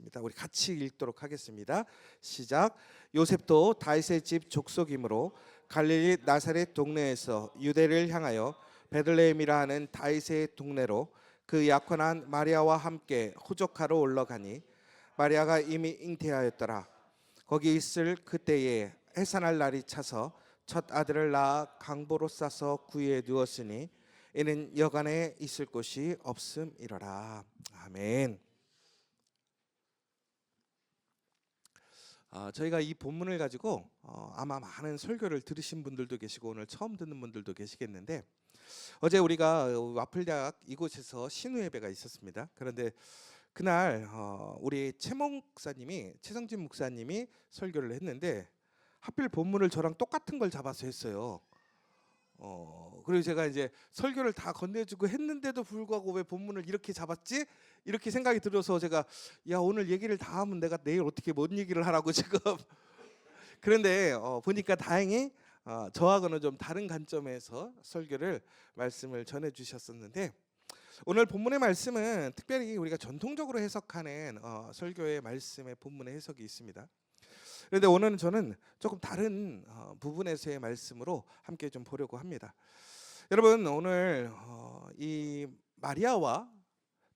있습니다. 우리 같이 읽도록 하겠습니다. 시작. 요셉도 다윗의 집 족속이므로 갈릴리 나사렛 동네에서 유대를 향하여 베들레헴이라 하는 다윗의 동네로 그 약혼한 마리아와 함께 호적하러 올라가니 마리아가 이미 잉태하였더라. 거기 있을 그때에 해산할 날이 차서 첫 아들을 낳아 강보로 싸서 구유에 누웠으니 이는 여간에 있을 곳이 없음이러라. 아멘. 아, 저희가 이 본문을 가지고 어, 아마 많은 설교를 들으신 분들도 계시고 오늘 처음 듣는 분들도 계시겠는데 어제 우리가 와플대학 이곳에서 신우 예배가 있었습니다. 그런데 그날 어, 우리 최 목사님이 최성진 목사님이 설교를 했는데 하필 본문을 저랑 똑같은 걸 잡아서 했어요. 어 그리고 제가 이제 설교를 다 건네주고 했는데도 불구하고 왜 본문을 이렇게 잡았지 이렇게 생각이 들어서 제가 야 오늘 얘기를 다 하면 내가 내일 어떻게 뭔 얘기를 하라고 지금 그런데 어, 보니까 다행히 어, 저하고는 좀 다른 관점에서 설교를 말씀을 전해 주셨었는데 오늘 본문의 말씀은 특별히 우리가 전통적으로 해석하는 어, 설교의 말씀의 본문의 해석이 있습니다. 그런데 오늘은 저는 조금 다른 어, 부분에서의 말씀으로 함께 좀 보려고 합니다. 여러분 오늘 어, 이 마리아와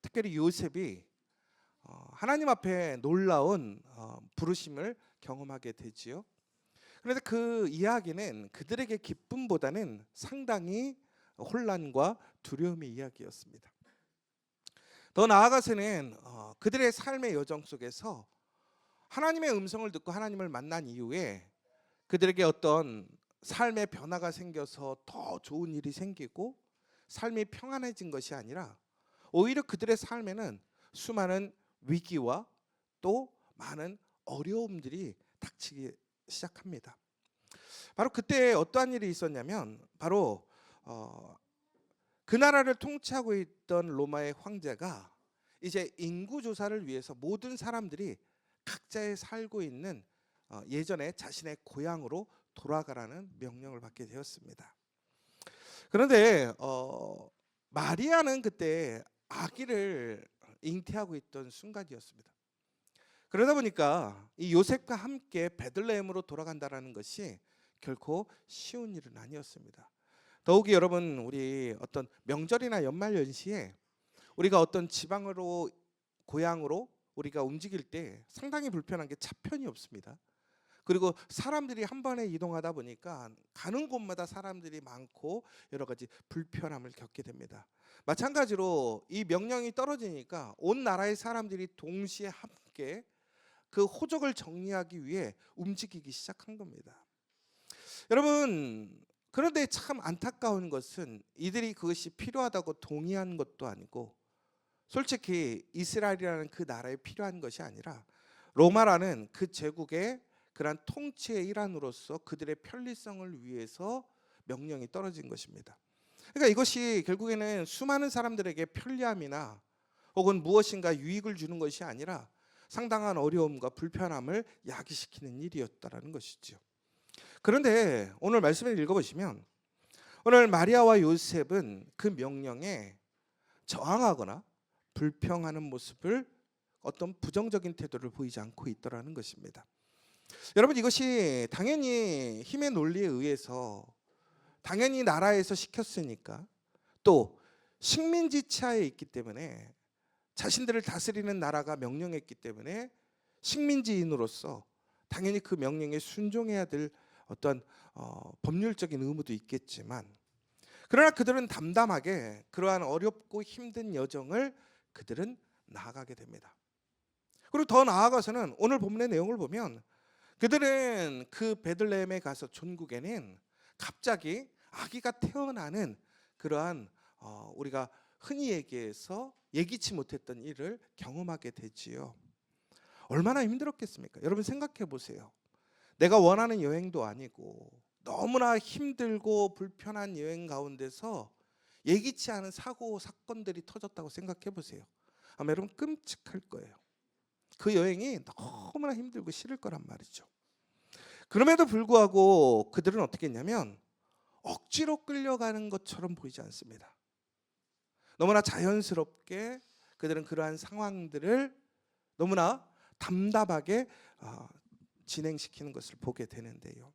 특별히 요셉이 어, 하나님 앞에 놀라운 어, 부르심을 경험하게 되지요. 그런데 그 이야기는 그들에게 기쁨보다는 상당히 혼란과 두려움의 이야기였습니다. 더 나아가서는 어, 그들의 삶의 여정 속에서 하나님의 음성을 듣고 하나님을 만난 이후에 그들에게 어떤 삶의 변화가 생겨서 더 좋은 일이 생기고 삶이 평안해진 것이 아니라 오히려 그들의 삶에는 수많은 위기와 또 많은 어려움들이 닥치기 시작합니다. 바로 그때 어떠한 일이 있었냐면 바로 어, 그 나라를 통치하고 있던 로마의 황제가 이제 인구 조사를 위해서 모든 사람들이 각자의 살고 있는 어, 예전에 자신의 고향으로 돌아가라는 명령을 받게 되었습니다. 그런데 어, 마리아는 그때 아기를 잉태하고 있던 순간이었습니다. 그러다 보니까 이 요셉과 함께 베들레헴으로 돌아간다라는 것이 결코 쉬운 일은 아니었습니다. 더욱이 여러분 우리 어떤 명절이나 연말 연시에 우리가 어떤 지방으로 고향으로 우리가 움직일 때 상당히 불편한 게 차편이 없습니다. 그리고 사람들이 한 번에 이동하다 보니까 가는 곳마다 사람들이 많고 여러 가지 불편함을 겪게 됩니다. 마찬가지로 이 명령이 떨어지니까 온 나라의 사람들이 동시에 함께 그 호적을 정리하기 위해 움직이기 시작한 겁니다. 여러분 그런데 참 안타까운 것은 이들이 그것이 필요하다고 동의한 것도 아니고 솔직히 이스라엘이라는 그 나라에 필요한 것이 아니라 로마라는 그 제국의 그러한 통치의 일환으로서 그들의 편리성을 위해서 명령이 떨어진 것입니다. 그러니까 이것이 결국에는 수많은 사람들에게 편리함이나 혹은 무엇인가 유익을 주는 것이 아니라 상당한 어려움과 불편함을 야기시키는 일이었다라는 것이죠. 그런데 오늘 말씀을 읽어보시면 오늘 마리아와 요셉은 그 명령에 저항하거나 불평하는 모습을 어떤 부정적인 태도를 보이지 않고 있더라는 것입니다. 여러분 이것이 당연히 힘의 논리에 의해서 당연히 나라에서 시켰으니까 또 식민지 치하에 있기 때문에 자신들을 다스리는 나라가 명령했기 때문에 식민지인으로서 당연히 그 명령에 순종해야 될 어떤 어, 법률적인 의무도 있겠지만 그러나 그들은 담담하게 그러한 어렵고 힘든 여정을 그들은 나아가게 됩니다. 그리고 더 나아가서는 오늘 본문의 내용을 보면 그들은 그 베들레헴에 가서 존국에는 갑자기 아기가 태어나는 그러한 어, 우리가 흔히 얘기해서 예기치 못했던 일을 경험하게 되지요. 얼마나 힘들었겠습니까? 여러분 생각해 보세요. 내가 원하는 여행도 아니고 너무나 힘들고 불편한 여행 가운데서 예기치 않은 사고 사건들이 터졌다고 생각해 보세요. 아마 여러분 끔찍할 거예요. 그 여행이 너무나 힘들고 싫을 거란 말이죠. 그럼에도 불구하고 그들은 어떻게 했냐면 억지로 끌려가는 것처럼 보이지 않습니다. 너무나 자연스럽게 그들은 그러한 상황들을 너무나 담담하게 어, 진행시키는 것을 보게 되는데요.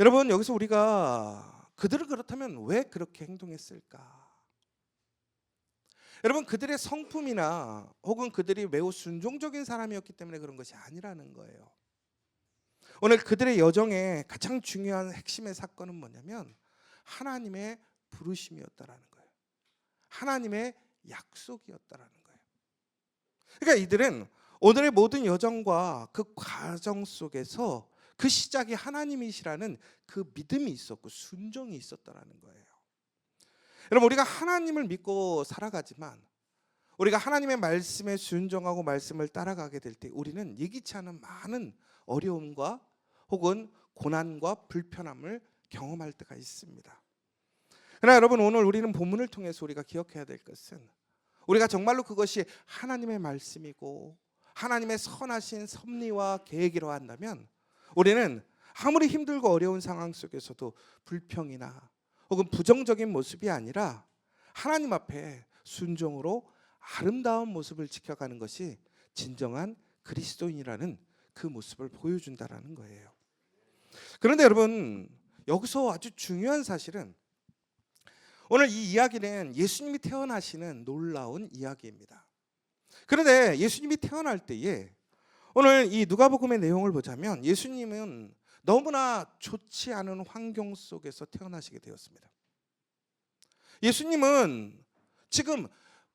여러분 여기서 우리가 그들은 그렇다면 왜 그렇게 행동했을까? 여러분 그들의 성품이나 혹은 그들이 매우 순종적인 사람이었기 때문에 그런 것이 아니라는 거예요. 오늘 그들의 여정의 가장 중요한 핵심의 사건은 뭐냐면 하나님의 부르심이었다라는 거예요. 하나님의 약속이었다라는 거예요. 그러니까 이들은 오늘의 모든 여정과 그 과정 속에서 그 시작이 하나님이시라는 그 믿음이 있었고 순종이 있었다라는 거예요. 여러분 우리가 하나님을 믿고 살아가지만 우리가 하나님의 말씀에 순종하고 말씀을 따라가게 될 때 우리는 예기치 않은 많은 어려움과 혹은 고난과 불편함을 경험할 때가 있습니다. 그러나 여러분 오늘 우리는 본문을 통해서 우리가 기억해야 될 것은 우리가 정말로 그것이 하나님의 말씀이고 하나님의 선하신 섭리와 계획이라 한다면 우리는 아무리 힘들고 어려운 상황 속에서도 불평이나 혹은 부정적인 모습이 아니라 하나님 앞에 순종으로 아름다운 모습을 지켜가는 것이 진정한 그리스도인이라는 그 모습을 보여준다라는 거예요. 그런데 여러분 여기서 아주 중요한 사실은 오늘 이 이야기는 예수님이 태어나시는 놀라운 이야기입니다. 그런데 예수님이 태어날 때에 오늘 이 누가복음의 내용을 보자면 예수님은 너무나 좋지 않은 환경 속에서 태어나시게 되었습니다. 예수님은 지금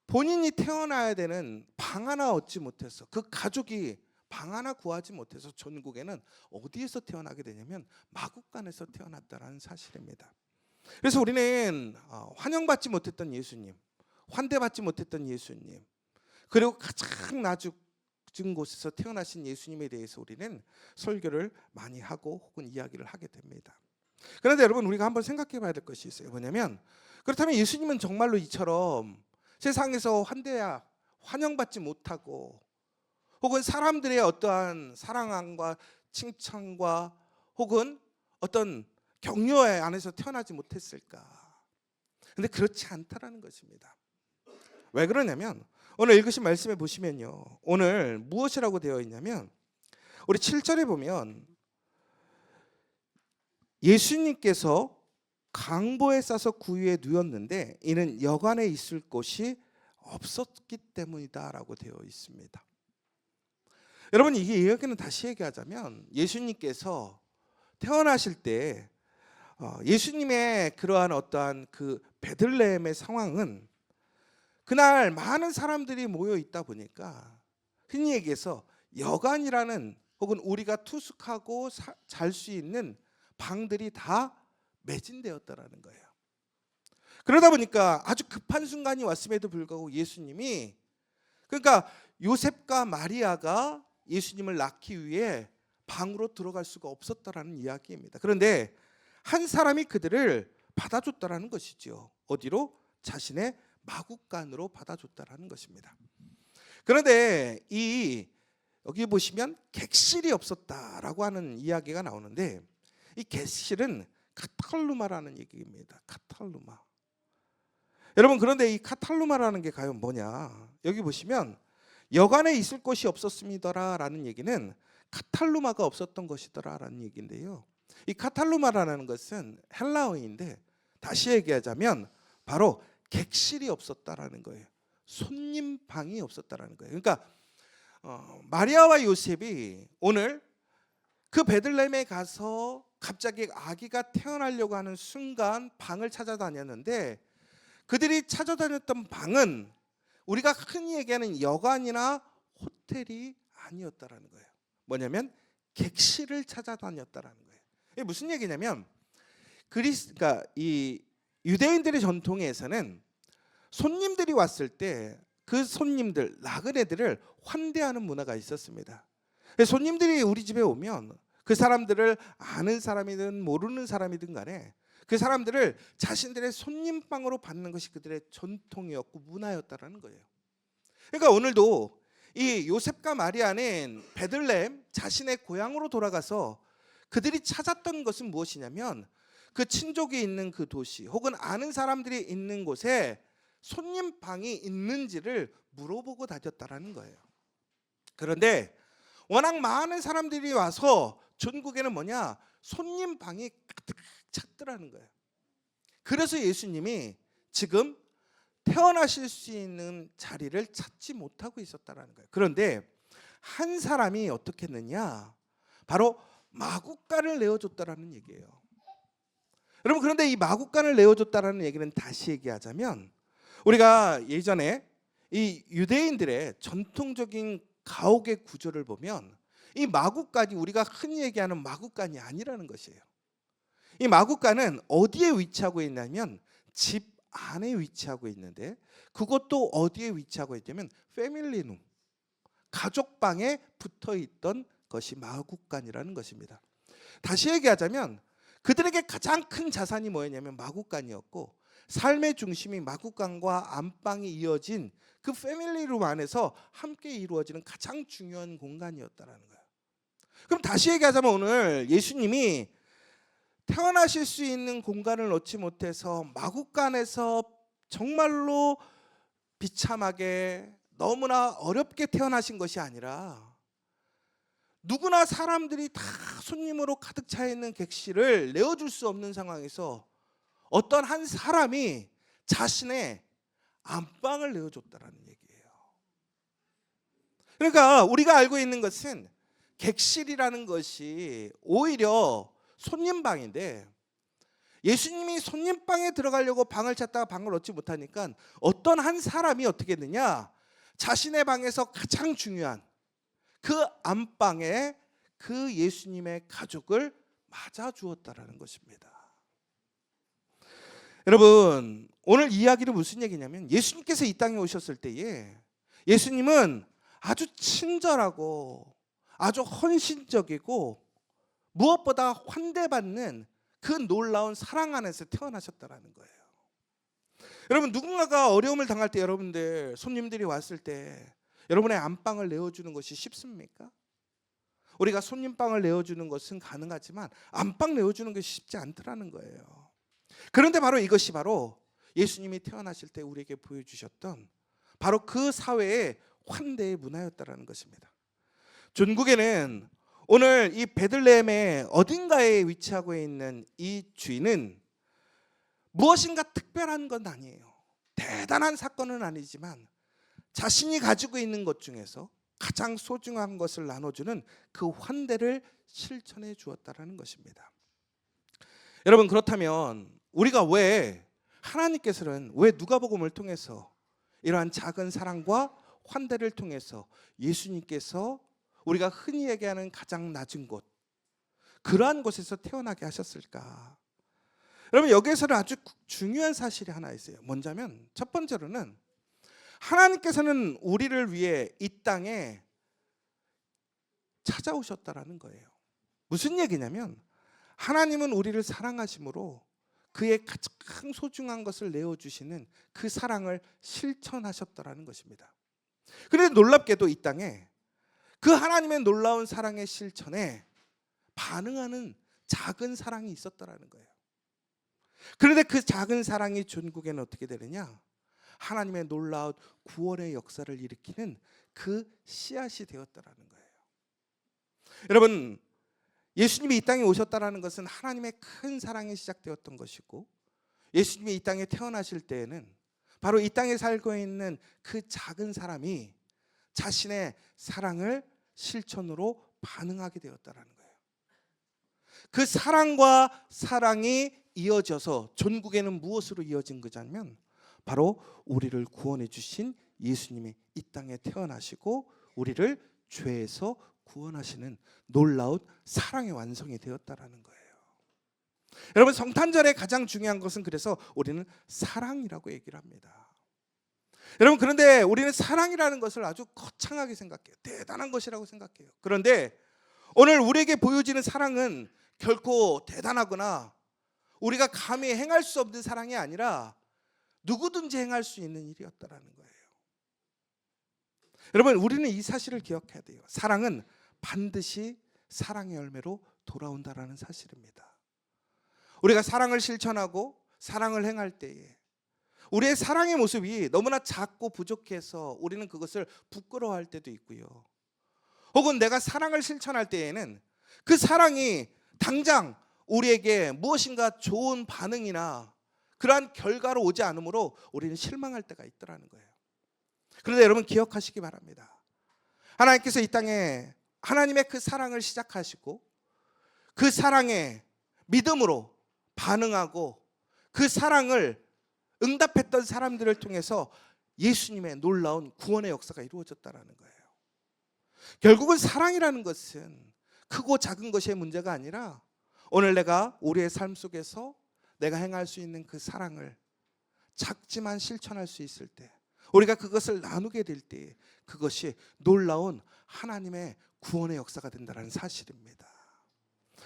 본인이 태어나야 되는 방 하나 얻지 못해서 그 가족이 방 하나 구하지 못해서 전국에는 어디에서 태어나게 되냐면 마국간에서 태어났다라는 사실입니다. 그래서 우리는 어, 환영받지 못했던 예수님, 환대받지 못했던 예수님, 그리고 가장 낮은 곳에서 태어나신 예수님에 대해서 우리는 설교를 많이 하고 혹은 이야기를 하게 됩니다. 그런데 여러분 우리가 한번 생각해 봐야 될 것이 있어요. 뭐냐면 그렇다면 예수님은 정말로 이처럼 세상에서 환대야 환영받지 못하고 혹은 사람들의 어떠한 사랑함과 칭찬과 혹은 어떤 격려 안에서 태어나지 못했을까? 근데 그렇지 않다라는 것입니다. 왜 그러냐면 오늘 읽으신 말씀에 보시면요. 오늘 무엇이라고 되어 있냐면 우리 7절에 보면 예수님께서 강보에 싸서 구유에 누웠는데 이는 여관에 있을 곳이 없었기 때문이다라고 되어 있습니다. 여러분 이게 이야기는 다시 얘기하자면 예수님께서 태어나실 때 어, 예수님의 그러한 어떠한 그 베들레헴의 상황은 그날 많은 사람들이 모여 있다 보니까 흔히 얘기해서 여관이라는 혹은 우리가 투숙하고 잘 수 있는 방들이 다 매진되었다라는 거예요. 그러다 보니까 아주 급한 순간이 왔음에도 불구하고 예수님이 그러니까 요셉과 마리아가 예수님을 낳기 위해 방으로 들어갈 수가 없었다라는 이야기입니다. 그런데 한 사람이 그들을 받아줬다라는 것이죠. 어디로? 자신의 마국간으로 받아줬다라는 것입니다. 그런데 이 여기 보시면 객실이 없었다라고 하는 이야기가 나오는데 이 객실은 카탈루마라는 얘기입니다. 카탈루마. 여러분 그런데 이 카탈루마라는 게 과연 뭐냐? 여기 보시면 여관에 있을 곳이 없었습니다라는 얘기는 카탈루마가 없었던 것이더라라는 얘기인데요. 이 카탈루마라는 것은 헬라어인데 다시 얘기하자면 바로 객실이 없었다라는 거예요. 손님 방이 없었다라는 거예요. 그러니까 어, 마리아와 요셉이 오늘 그 베들레헴에 가서 갑자기 아기가 태어나려고 하는 순간 방을 찾아다녔는데 그들이 찾아다녔던 방은 우리가 흔히 얘기하는 여관이나 호텔이 아니었다라는 거예요. 뭐냐면 객실을 찾아다녔다라는 거예요. 이게 무슨 얘기냐면 그리스 그러니까 이 유대인들의 전통에서는 손님들이 왔을 때 그 손님들 나그네들을 환대하는 문화가 있었습니다. 손님들이 우리 집에 오면 그 사람들을 아는 사람이든 모르는 사람이든 간에 그 사람들을 자신들의 손님방으로 받는 것이 그들의 전통이었고 문화였다라는 거예요. 그러니까 오늘도 이 요셉과 마리아는 베들레헴 자신의 고향으로 돌아가서 그들이 찾았던 것은 무엇이냐면 그 친족이 있는 그 도시 혹은 아는 사람들이 있는 곳에 손님 방이 있는지를 물어보고 다녔다라는 거예요. 그런데 워낙 많은 사람들이 와서 전국에는 뭐냐 손님 방이 가득 찼더라는 거예요. 그래서 예수님이 지금 태어나실 수 있는 자리를 찾지 못하고 있었다라는 거예요. 그런데 한 사람이 어떻게 했느냐? 바로 마구간을 내어줬다라는 얘기예요. 여러분 그런데 이 마구간을 내어줬다라는 얘기는 다시 얘기하자면 우리가 예전에 이 유대인들의 전통적인 가옥의 구조를 보면 이 마구간이 우리가 흔히 얘기하는 마구간이 아니라는 것이에요. 이 마구간은 어디에 위치하고 있냐면 집 안에 위치하고 있는데 그것도 어디에 위치하고 있냐면 패밀리룸 가족 방에 붙어 있던 것이 마구간이라는 것입니다. 다시 얘기하자면 그들에게 가장 큰 자산이 뭐였냐면 마구간이었고 삶의 중심이 마구간과 안방이 이어진 그 패밀리룸 안에서 함께 이루어지는 가장 중요한 공간이었다라는 거예요. 그럼 다시 얘기하자면 오늘 예수님이 태어나실 수 있는 공간을 얻지 못해서 마구간에서 정말로 비참하게 너무나 어렵게 태어나신 것이 아니라 누구나 사람들이 다 손님으로 가득 차 있는 객실을 내어줄 수 없는 상황에서 어떤 한 사람이 자신의 안방을 내어줬다라는 얘기예요. 그러니까 우리가 알고 있는 것은 객실이라는 것이 오히려 손님방인데 예수님이 손님방에 들어가려고 방을 찾다가 방을 얻지 못하니까 어떤 한 사람이 어떻게 했느냐 자신의 방에서 가장 중요한 그 안방에 그 예수님의 가족을 맞아 주었다라는 것입니다. 여러분, 오늘 이야기는 무슨 얘기냐면 예수님께서 이 땅에 오셨을 때에 예수님은 아주 친절하고 아주 헌신적이고 무엇보다 환대받는 그 놀라운 사랑 안에서 태어나셨다라는 거예요. 여러분 누군가가 어려움을 당할 때 여러분들 손님들이 왔을 때 여러분의 안방을 내어주는 것이 쉽습니까? 우리가 손님방을 내어주는 것은 가능하지만 안방 내어주는 것이 쉽지 않더라는 거예요. 그런데 바로 이것이 바로 예수님이 태어나실 때 우리에게 보여주셨던 바로 그 사회의 환대의 문화였다라는 것입니다. 전국에는 오늘 이 베들레헴의 어딘가에 위치하고 있는 이 주인은 무엇인가 특별한 건 아니에요. 대단한 사건은 아니지만 자신이 가지고 있는 것 중에서 가장 소중한 것을 나눠주는 그 환대를 실천해 주었다라는 것입니다. 여러분 그렇다면 우리가 왜 하나님께서는 왜 누가복음을 통해서 이러한 작은 사랑과 환대를 통해서 예수님께서 우리가 흔히 얘기하는 가장 낮은 곳 그러한 곳에서 태어나게 하셨을까? 여러분 여기에서는 아주 중요한 사실이 하나 있어요. 뭔냐면 첫 번째로는 하나님께서는 우리를 위해 이 땅에 찾아오셨다라는 거예요. 무슨 얘기냐면 하나님은 우리를 사랑하심으로 그의 가장 소중한 것을 내어 주시는 그 사랑을 실천하셨다라는 것입니다. 그런데 놀랍게도 이 땅에 그 하나님의 놀라운 사랑의 실천에 반응하는 작은 사랑이 있었다라는 거예요. 그런데 그 작은 사랑이 전국에는 어떻게 되느냐? 하나님의 놀라운 구원의 역사를 일으키는 그 씨앗이 되었다라는 거예요. 여러분, 예수님이 이 땅에 오셨다라는 것은 하나님의 큰 사랑이 시작되었던 것이고 예수님이 이 땅에 태어나실 때에는 바로 이 땅에 살고 있는 그 작은 사람이 자신의 사랑을 실천으로 반응하게 되었다라는 거예요. 그 사랑과 사랑이 이어져서 전국에는 무엇으로 이어진 거냐면 바로 우리를 구원해 주신 예수님이 이 땅에 태어나시고 우리를 죄에서 구원하시는 놀라운 사랑의 완성이 되었다라는 거예요. 여러분 성탄절의 가장 중요한 것은 그래서 우리는 사랑이라고 얘기를 합니다. 여러분 그런데 우리는 사랑이라는 것을 아주 거창하게 생각해요. 대단한 것이라고 생각해요. 그런데 오늘 우리에게 보여지는 사랑은 결코 대단하거나 우리가 감히 행할 수 없는 사랑이 아니라 누구든지 행할 수 있는 일이었다라는 거예요. 여러분 우리는 이 사실을 기억해야 돼요. 사랑은 반드시 사랑의 열매로 돌아온다라는 사실입니다. 우리가 사랑을 실천하고 사랑을 행할 때에 우리의 사랑의 모습이 너무나 작고 부족해서 우리는 그것을 부끄러워할 때도 있고요. 혹은 내가 사랑을 실천할 때에는 그 사랑이 당장 우리에게 무엇인가 좋은 반응이나 그러한 결과로 오지 않으므로 우리는 실망할 때가 있더라는 거예요. 그런데 여러분 기억하시기 바랍니다. 하나님께서 이 땅에 하나님의 그 사랑을 시작하시고 그 사랑에 믿음으로 반응하고 그 사랑을 응답했던 사람들을 통해서 예수님의 놀라운 구원의 역사가 이루어졌다라는 거예요. 결국은 사랑이라는 것은 크고 작은 것의 문제가 아니라 오늘 내가 우리의 삶 속에서 내가 행할 수 있는 그 사랑을 작지만 실천할 수 있을 때 우리가 그것을 나누게 될 때 그것이 놀라운 하나님의 구원의 역사가 된다는 사실입니다.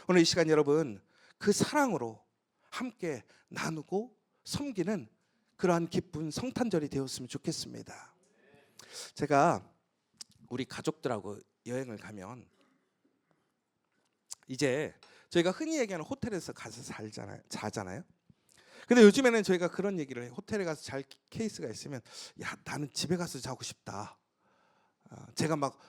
오늘 이 시간 여러분 그 사랑으로 함께 나누고 섬기는 그러한 기쁜 성탄절이 되었으면 좋겠습니다. 제가 우리 가족들하고 여행을 가면 이제 저희가 흔히 얘기하는 호텔에서 가서 살잖아요. 자잖아요. 근데 요즘에는 저희가 그런 얘기를 해요. 호텔에 가서 잘 케이스가 있으면 야 나는 집에 가서 자고 싶다. 아, 제가 막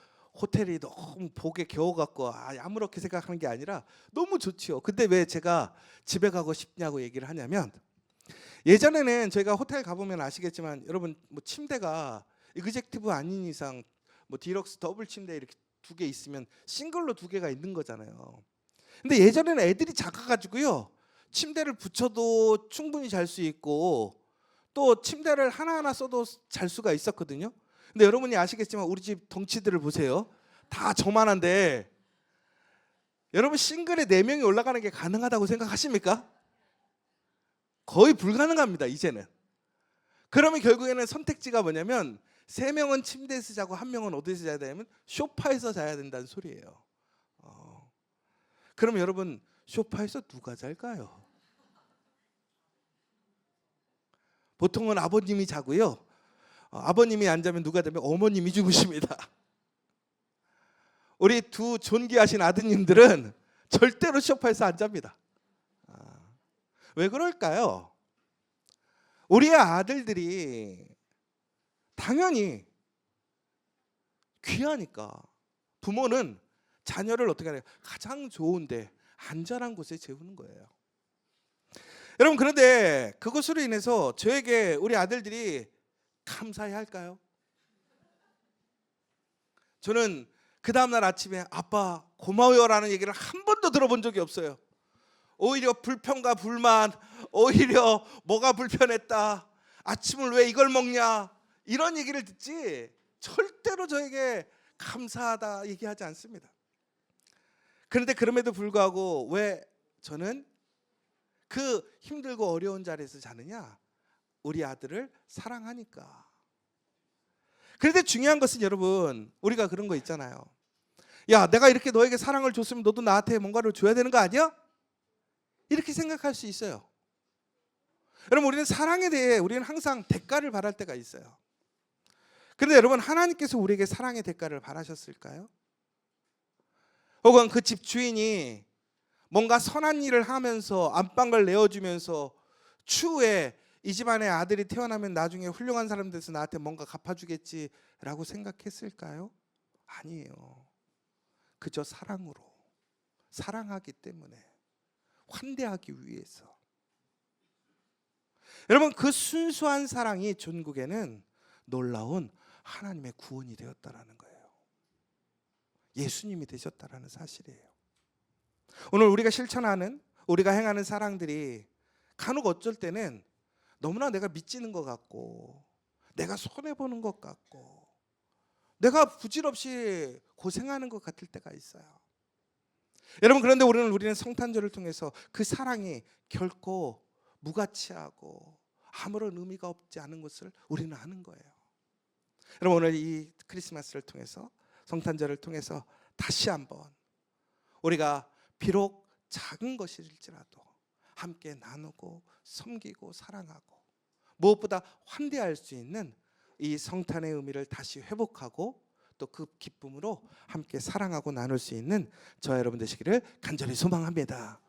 호텔이 너무 복에 겨워 갖고 아, 아무렇게 생각하는 게 아니라 너무 좋지요. 근데 왜 제가 집에 가고 싶냐고 얘기를 하냐면 예전에는 저희가 호텔 가보면 아시겠지만 여러분 뭐 침대가 이그젝티브 아닌 이상 뭐 디럭스 더블 침대 이렇게 두 개 있으면 싱글로 두 개가 있는 거잖아요. 근데 예전에는 애들이 작아가지고요 침대를 붙여도 충분히 잘 수 있고 또 침대를 하나하나 써도 잘 수가 있었거든요. 근데 여러분이 아시겠지만 우리 집 덩치들을 보세요. 다 저만한데 여러분 싱글에 네 명이 올라가는 게 가능하다고 생각하십니까? 거의 불가능합니다. 이제는. 그러면 결국에는 선택지가 뭐냐면 세 명은 침대에서 자고 한 명은 어디서 자야 되냐면 쇼파에서 자야 된다는 소리예요. 어. 그럼 여러분 쇼파에서 누가 잘까요? 보통은 아버님이 자고요. 어, 아버님이 안 자면 누가 되면 어머님이 주무십니다. 우리 두 존귀하신 아드님들은 절대로 쇼파에서 안 잡니다. 아, 왜 그럴까요? 우리의 아들들이 당연히 귀하니까 부모는 자녀를 어떻게 하냐 가장 좋은데 안전한 곳에 재우는 거예요. 여러분 그런데 그것으로 인해서 저에게 우리 아들들이 감사해 할까요? 저는 그 다음날 아침에 아빠 고마워요라는 얘기를 한 번도 들어본 적이 없어요. 오히려 불평과 불만, 오히려 뭐가 불편했다. 아침을 왜 이걸 먹냐? 이런 얘기를 듣지 절대로 저에게 감사하다 얘기하지 않습니다. 그런데 그럼에도 불구하고 왜 저는 그 힘들고 어려운 자리에서 자느냐? 우리 아들을 사랑하니까. 그런데 중요한 것은 여러분, 우리가 그런 거 있잖아요. 야, 내가 이렇게 너에게 사랑을 줬으면 너도 나한테 뭔가를 줘야 되는 거 아니야? 이렇게 생각할 수 있어요. 여러분, 우리는 사랑에 대해 우리는 항상 대가를 바랄 때가 있어요. 그런데 여러분, 하나님께서 우리에게 사랑의 대가를 바라셨을까요? 혹은 그 집 주인이 뭔가 선한 일을 하면서 안방을 내어주면서 추후에 이 집안에 아들이 태어나면 나중에 훌륭한 사람 돼서 나한테 뭔가 갚아주겠지라고 생각했을까요? 아니에요. 그저 사랑으로 사랑하기 때문에 환대하기 위해서 여러분 그 순수한 사랑이 전국에는 놀라운 하나님의 구원이 되었다라는 거예요. 예수님이 되셨다라는 사실이에요. 오늘 우리가 실천하는 우리가 행하는 사랑들이 간혹 어쩔 때는 너무나 내가 미치는 것 같고 내가 손해 보는 것 같고 내가 부질없이 고생하는 것 같을 때가 있어요. 여러분 그런데 우리는 우리는 성탄절을 통해서 그 사랑이 결코 무가치하고 아무런 의미가 없지 않은 것을 우리는 아는 거예요. 여러분 오늘 이 크리스마스를 통해서 성탄절을 통해서 다시 한번 우리가 비록 작은 것일지라도 함께 나누고 섬기고 사랑하고 무엇보다 환대할 수 있는 이 성탄의 의미를 다시 회복하고 또 그 기쁨으로 함께 사랑하고 나눌 수 있는 저 여러분 되시기를 간절히 소망합니다.